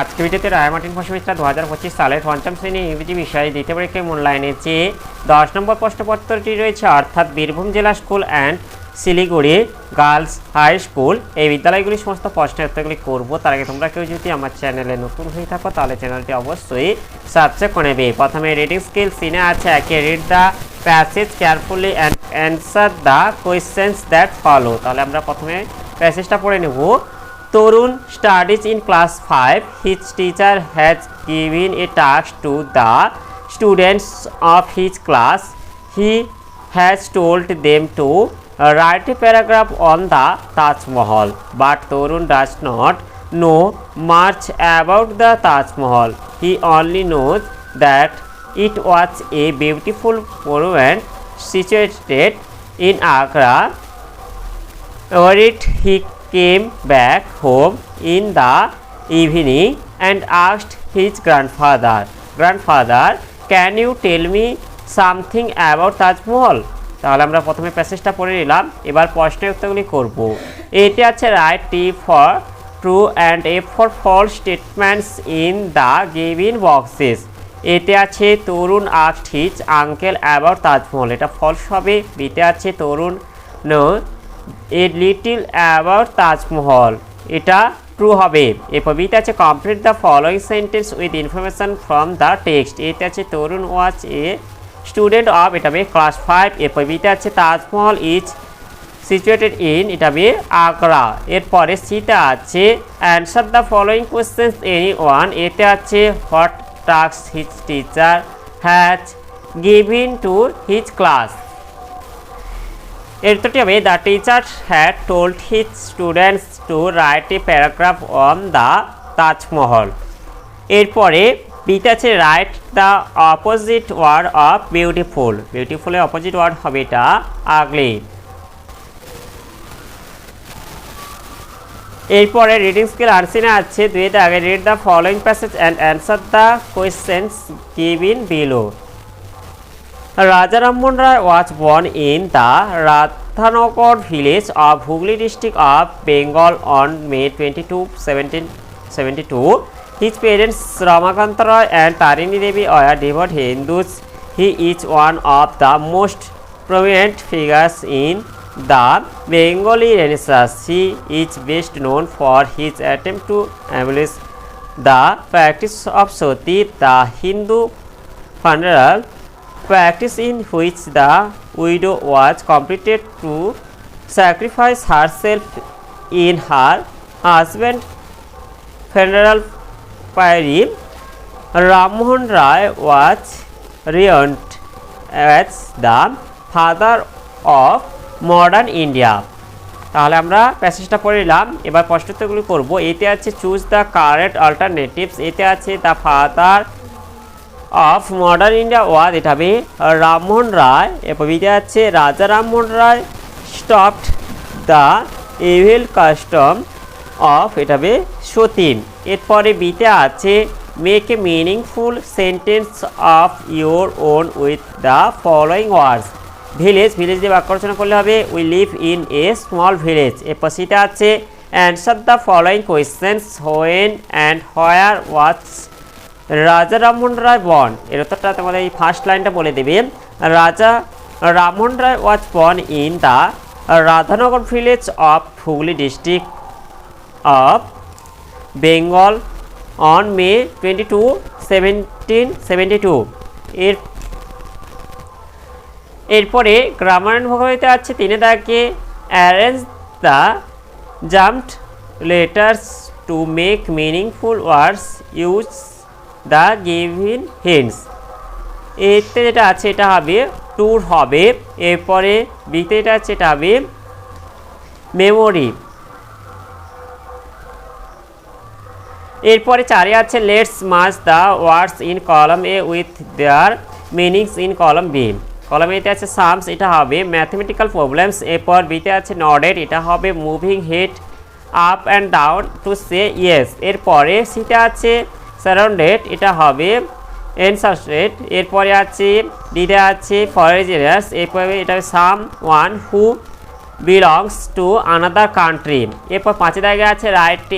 আজকে ভিডিওতে রায়মার্টিন ফসমিত্রা দু হাজার পঁচিশ সালের পঞ্চম শ্রেণি ইংরেজি বিষয়ে দ্বিতীয় পরীক্ষায় মূল্যায়নে যে দশ নম্বর প্রশ্নপত্রটি রয়েছে, অর্থাৎ বীরভূম জেলা school and Siliguri girls high school, এই বিদ্যালয়গুলি সমস্ত প্রশ্নের উত্তরগুলি করব। তার আগে তোমরা কেউ যদি আমার চ্যানেলে নতুন হয়ে থাকো, তাহলে চ্যানেলটি অবশ্যই সাবস্ক্রাইব করে নেবে। প্রথমে রিডিং স্কিল সিনে আছে, একে read the passage carefully and answer the questions that follow তাহলে আমরা প্রথমে প্যাসেজটা পড়ে নেব। Torun studies in class 5. His teacher has given a task to the students of his class. He has told them to write a paragraph on the Taj Mahal. But Torun does not know much about the Taj Mahal. He only knows that it was a beautiful monument situated in Agra Worried, he came back home in the evening and asked his grandfather, Grandfather, can you tell me something about Mahal? তাহলে আমরা প্রথমে প্যাসেজটা পড়ে নিলাম এবার প্রশ্নের উত্তরগুলি করব। এটি আছে write T for true and F for false statements in the given boxes এতে আছে Tarun his uncle about Taj Mahal. এটা ফলস হবে বিতে আছে Tarun know a little about Taj Mahal এটা ট্রু হবে। এরপর বিতে আছে complete the following sentence with information from the text এতে আছে Tarun was a student of এটা হবে ক্লাস ফাইভ এরপর বিতে আছে তাজমহল ইজ সিচুয়েটেড ইন এটা হবে আগ্রা এরপরে সিতে আছে answer the following questions any one এতে আছে what task his teacher has given to his class এর উত্তরটি হবে the teacher had told his students to write a paragraph on the Taj Mahal এরপরে আছে write the opposite word of beautiful বিউটিফুলের opposite word হবে এটা আগলি এরপরে reading skill আনসিনে আছে দুইটা আগে read the following passage and answer the questions given below Raja Rammohan Roy Rai was in in the Radhanagar village of Hooghly district of Bengal on May 22, 1772. His parents Ramakanta Roy and Tarini Devi were devout Hindus. He is one of the most prominent figures in the Bengali Renaissance. He is best known for his attempt to abolish the practice of sati, the Hindu funeral practice in which the widow was completed to sacrifice herself in her husband's funeral pyre. Rammohn Rai was renowned as the father of modern India. তাহলে আমরা প্যাসেজটা পড়ে নিলাম এবার প্রশ্নোত্তরগুলি করব এতে আছে choose the correct alternatives এতে আছে the father of modern India was এটা হবে রামমোহন রায় এরপর বিতে আছে Raja Rammohan Roy stopped the evil custom of এটা হবে সতীন এরপরে বিতে আছে make a meaningful sentence of your own with the following words village village দিয়ে বাক্য রচনা করলে হবে we live in a small village এরপর সেটা আছে answer the following questions when and where was Raja Rammohan Roy বন। এর উত্তরটা তোমাদের এই ফার্স্ট লাইনটা বলে দেবে। Raja Rammohan Roy was born in the Radhanagar village of Hooghly district of Bengal on May twenty two seventeen seventy two এর, এরপরে গ্রামার ভোকাবলিতে আছে, তিনি তাকে arrange the jumped letters to make meaningful words use the given hints. এতে যেটা আছে, এটা হবে ট্যুর হবে। এরপরে বিতে যেটা আছে, এটা হবে মেমোরি। এরপরে চারে আছে, let's match the words in column A with their meanings in column B. Column এতে আছে সামস, এটা হবে ম্যাথমেটিক্যাল প্রবলেমস। এরপর বিতে আছে নডেড, এটা হবে moving head up and down to say yes. এরপরে সিতে আছে সারাউন্ডেড এটা হবে এনসাস্টেড এরপরে আছে ডিতে আছে ফরেজিনার্স এরপরে এটা হবে someone who belongs to another country এরপর পাঁচে জায়গায় আছে write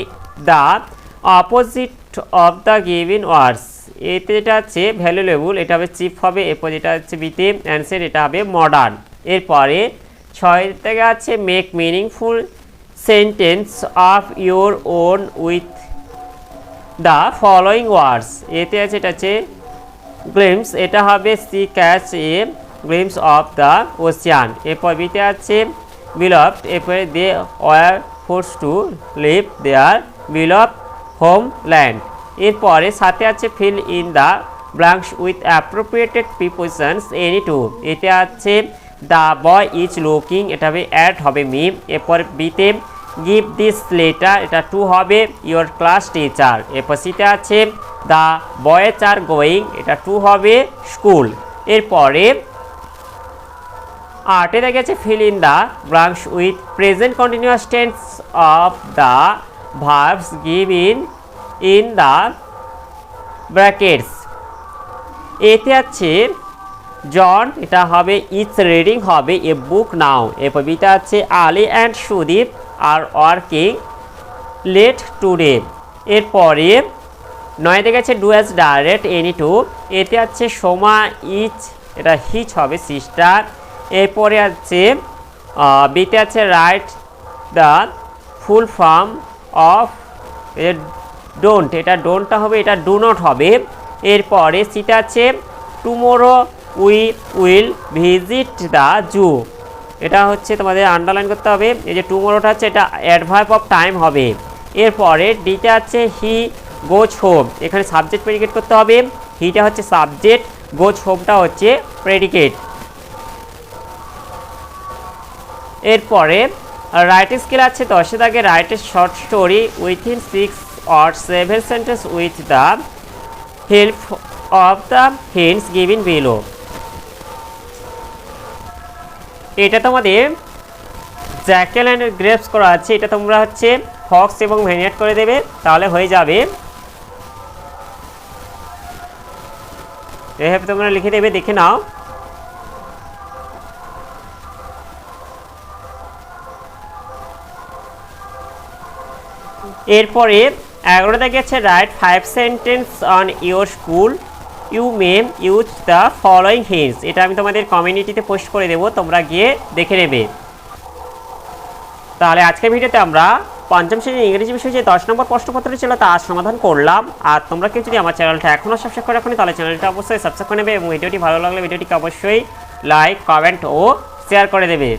the opposite of the given words এতে যেটা হচ্ছে ভ্যালুলেবল এটা হবে চিপ হবে, এরপর যেটা হচ্ছে বিতে অ্যান্সার এটা হবে মডার্ন এরপরে ছয় থেকে আছে make meaningful sentence of your own with the following words এতে আছে, এটা হচ্ছে গ্লিমস এটা হবে see catch a glimpse of the ocean এরপর বিতে আছে বিলফট এরপরে they were forced to leave their homeland এরপরে সাথে আছে fill in the blanks with appropriated prepositions any two এতে আছে দ্য বয় ইজ লুকিং এটা হবে অ্যাড হবে মিম এরপর বিতে গিভ দিস লেটার এটা টু হবে ইওর ক্লাস টিচার এরপর সিতে আছে দ্য বয়েজ আর গোয়িং এটা টু হবে স্কুল এরপরে আটে দেখা গেছে fill in the blanks with present continuous tense of the verbs give in in the brackets এতে আছে জন এটা হবে ইটস রিডিং হবে এ বুক নাও এরপর বিটা আছে Ali and Sudip are working late today এরপরে, নয় আছে do as direct any two এতে আছে সোমা ইচ এটা হিচ হবে সিস্টার এরপরে আছে বিতে আছে write the full form of don't এটা ডোন্টটা হবে, এটা ডু নট হবে। এরপরে সিটা আছে tomorrow we will visit the zoo এটা হচ্ছে তোমাদের আন্ডারলাইন করতে হবে। এই যে টুমোরোটা হচ্ছে, এটা অ্যাডভার্ব অফ টাইম হবে। এরপরে ডিটা আছে হি গোজ হোম এখানে সাবজেক্ট প্রেডিকেট করতে হবে। হিটা হচ্ছে সাবজেক্ট গোজ হোমটা হচ্ছে প্রেডিকেট এরপরে রাইটিং স্কিল আছে দশে দাগে write a short story within six or seven sentence with the help of the hints given below এটা তোমাদের জ্যাকেল অ্যান্ড গ্রেপস করা আছে, এটা তোমরা হচ্ছে ফক্স এবং ভ্যানিয়েট করে দেবে, তাহলে হয়ে যাবে। এভাবে তোমরা লিখে দেবে, দেখে নাও। এরপরে এগারোটা গেছে, write, five sentence on your school. You may use the following hints এটা আমি তোমাদের কমিউনিটিতে পোস্ট করে দেবো, তোমরা গিয়ে দেখে নেবে। তাহলে আজকের ভিডিওতে আমরা পঞ্চম শ্রেণির ইংরেজি বিষয়ে যে দশ নম্বর প্রশ্নপত্র ছিল তার সমাধান করলাম। আর তোমরা কেউ যদি আমার চ্যানেলটা এখনও সাবস্ক্রাইব করে রাখো তাহলে চ্যানেলটা অবশ্যই সাবস্ক্রাইব করে নেবে এবং ভিডিওটি ভালো লাগলে ভিডিওটিকে অবশ্যই লাইক কমেন্ট ও শেয়ার করে দেবে।